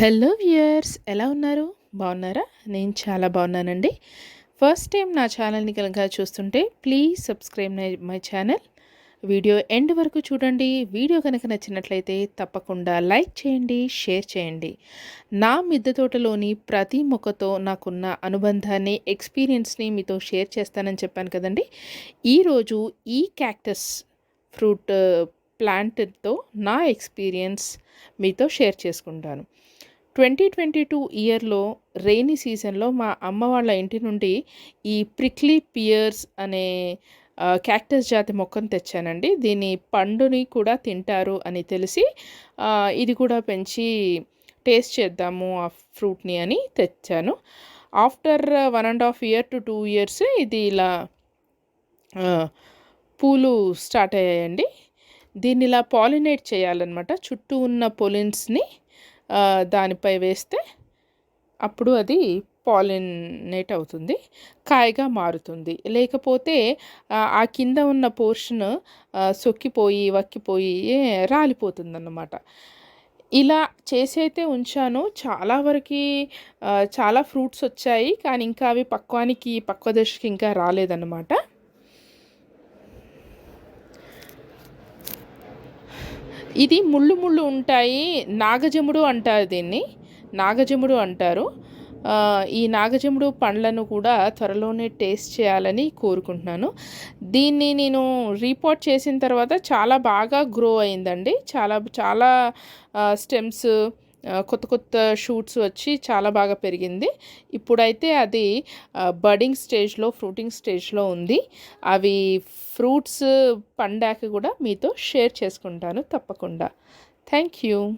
Hello viewers ఎలా ఉన్నారు? బాగున్నారా? నేను చాలా బాగున్నానండి. ఫస్ట్ టైం నా ఛానల్ని కనుక చూస్తుంటే please subscribe my channel. Video end వరకు చూడండి. వీడియో కనుక నచ్చినట్లయితే తప్పకుండా లైక్ చేయండి షేర్ చేయండి. నా మిద్దె తోటలోని ప్రతి మొక్కతో నాకున్న అనుబంధాన్ని ఎక్స్పీరియన్స్ని మీతో షేర్ చేస్తానని చెప్పాను కదండి. ఈరోజు ఈ క్యాక్టస్ ఫ్రూట్ ప్లాంట్తో నా ఎక్స్పీరియన్స్ మీతో షేర్ చేసుకుంటాను. ట్వంటీ ట్వంటీ టూ ఇయర్లో రెయినీ సీజన్లో మా అమ్మ వాళ్ళ ఇంటి నుండి ఈ ప్రిక్లీ పియర్స్ అనే క్యాక్టస్ జాతి మొక్కను తెచ్చానండి. దీని పండుని కూడా తింటారు అని తెలిసి ఇది కూడా పెంచి టేస్ట్ చేద్దాము ఆ ఫ్రూట్ని అని తెచ్చాను. After one and half year to two years ఇది ఇలా పూలు స్టార్ట్ అయ్యాయండి. దీన్ని ఇలా పాలినేట్ చేయాలన్నమాట. చుట్టూ ఉన్న పొలిన్స్ని దానిపై వేస్తే అప్పుడు అది పాలినేట్ అవుతుంది కాయగా మారుతుంది. లేకపోతే ఆ కింద ఉన్న పోర్షన్ సొక్కిపోయి వక్కిపోయి రాలిపోతుందన్నమాట. ఇలా చేసైతే ఉంచాను. చాలా వరకు చాలా ఫ్రూట్స్ వచ్చాయి. కానీ ఇంకా అవి పక్వానికి పక్వ దశకి ఇంకా రాలేదన్నమాట. ఇది ముళ్ళు ముళ్ళు ఉంటాయి నాగజముడు అంటారు దీన్ని. నాగజముడు అంటారు. ఈ నాగజముడు పండ్లను కూడా త్వరలోనే టేస్ట్ చేయాలని కోరుకుంటున్నాను. దీన్ని నేను రీపోర్ట్ చేసిన తర్వాత చాలా బాగా గ్రో అయిందండి. చాలా చాలా స్టెమ్స్ కొత్త కొత్త షూట్స్ వచ్చి చాలా బాగా పెరిగింది. ఇప్పుడైతే అది బడింగ్ స్టేజ్లో ఫ్రూటింగ్ స్టేజ్లో ఉంది. అవి ఫ్రూట్స్ పండాక కూడా మీతో షేర్ చేసుకుంటాను తప్పకుండా. Thank you.